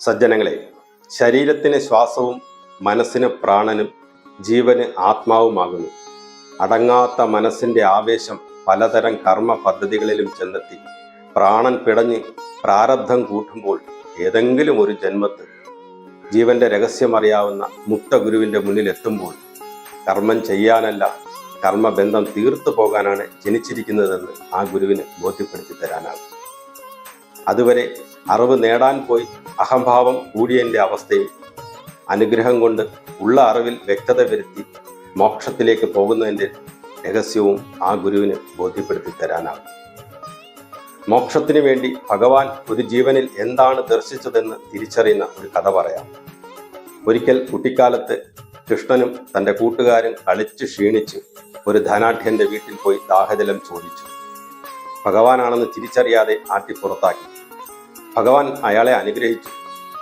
സജ്ജനങ്ങളെ ശരീരത്തിന് ശ്വാസവും മനസ്സിന് പ്രാണനും ജീവന് ആത്മാവുമാകുന്നു. അടങ്ങാത്ത മനസ്സിന്റെ ആവേശം പലതരം കർമ്മ പദ്ധതികളിലും ചെന്നെത്തി പ്രാണൻ പിടഞ്ഞ് പ്രാരബ്ധം കൂട്ടുമ്പോൾ ഏതെങ്കിലും ഒരു ജന്മത്ത് ജീവന്റെ രഹസ്യമറിയാവുന്ന മുക്ത ഗുരുവിന്റെ മുന്നിൽ എത്തുമ്പോൾ കർമ്മം ചെയ്യാനല്ല കർമ്മബന്ധം തീർത്തു പോകാനാണ് ജനിച്ചിരിക്കുന്നതെന്ന് ആ ഗുരുവിന് ബോധ്യപ്പെടുത്തി തരാനാകും. അതുവരെ അറിവ് നേടാൻ പോയി. അഹംഭാവം കൂടിയതിന്റെ അവസ്ഥയിൽ അനുഗ്രഹം കൊണ്ട് ഉള്ള അറിവിൽ വ്യക്തത വരുത്തി മോക്ഷത്തിലേക്ക് പോകുന്നതിന്റെ രഹസ്യവും ആ ഗുരുവിന് ബോധ്യപ്പെടുത്തി തരാനാകും മോക്ഷത്തിനു വേണ്ടി ഭഗവാൻ ഒരു ജീവനിൽ എന്താണ് ദർശിച്ചതെന്ന് തിരിച്ചറിയുന്ന ഒരു കഥ പറയാം. ഒരിക്കൽ കുട്ടിക്കാലത്ത് കൃഷ്ണനും തന്റെ കൂട്ടുകാരും കളിച്ച് ക്ഷീണിച്ച് ഒരു ധനാഠ്യന്റെ വീട്ടിൽ പോയി ദാഹജലം ചോദിച്ചു. ഭഗവാനാണെന്ന് തിരിച്ചറിയാതെ ആട്ടി പുറത്താക്കി. ഭഗവാൻ അയാളെ അനുഗ്രഹിച്ചു.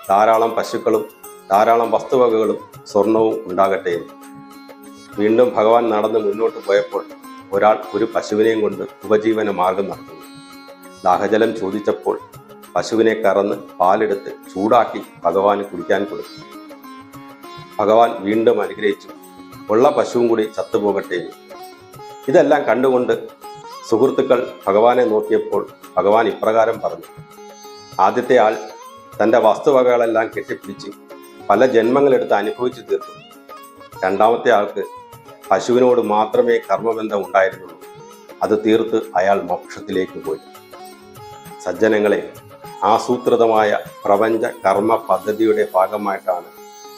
ധാരാളം പശുക്കളും ധാരാളം വസ്തുവകകളും സ്വർണവും ഉണ്ടാകട്ടെ വീണ്ടും ഭഗവാൻ നടന്ന് മുന്നോട്ട് പോയപ്പോൾ ഒരാൾ ഒരു പശുവിനെയും കൊണ്ട് ഉപജീവന മാർഗം നടത്തുന്നു. ദാഹജലം ചോദിച്ചപ്പോൾ പശുവിനെ കറന്ന് പാലെടുത്ത് ചൂടാക്കി ഭഗവാന് കുടിക്കാൻ കൊടുത്തു. ഭഗവാൻ വീണ്ടും അനുഗ്രഹിച്ചു. ഉള്ള പശുവും കൂടി ചത്തുപോകട്ടെ. ഇതെല്ലാം കണ്ടുകൊണ്ട് സുഹൃത്തുക്കൾ ഭഗവാനെ നോക്കിയപ്പോൾ ഭഗവാൻ ഇപ്രകാരം പറഞ്ഞു. ആദ്യത്തെ ആൾ തന്റെ വസ്തുവകകളെല്ലാം കെട്ടിപ്പിടിച്ച് പല ജന്മങ്ങളെടുത്ത് അനുഭവിച്ചു തീർത്തു. രണ്ടാമത്തെ ആൾക്ക് പശുവിനോട് മാത്രമേ കർമ്മബന്ധം ഉണ്ടായിരുന്നുള്ളൂ. അത് തീർത്ത് അയാൾ മോക്ഷത്തിലേക്ക് പോയി. സജ്ജനങ്ങളെ ആസൂത്രിതമായ പ്രപഞ്ച കർമ്മ പദ്ധതിയുടെ ഭാഗമായിട്ടാണ്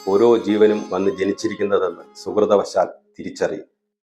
ഓരോ ജീവനും വന്ന് ജനിച്ചിരിക്കുന്നതെന്ന് സുഹൃതവശാൽ തിരിച്ചറിയും.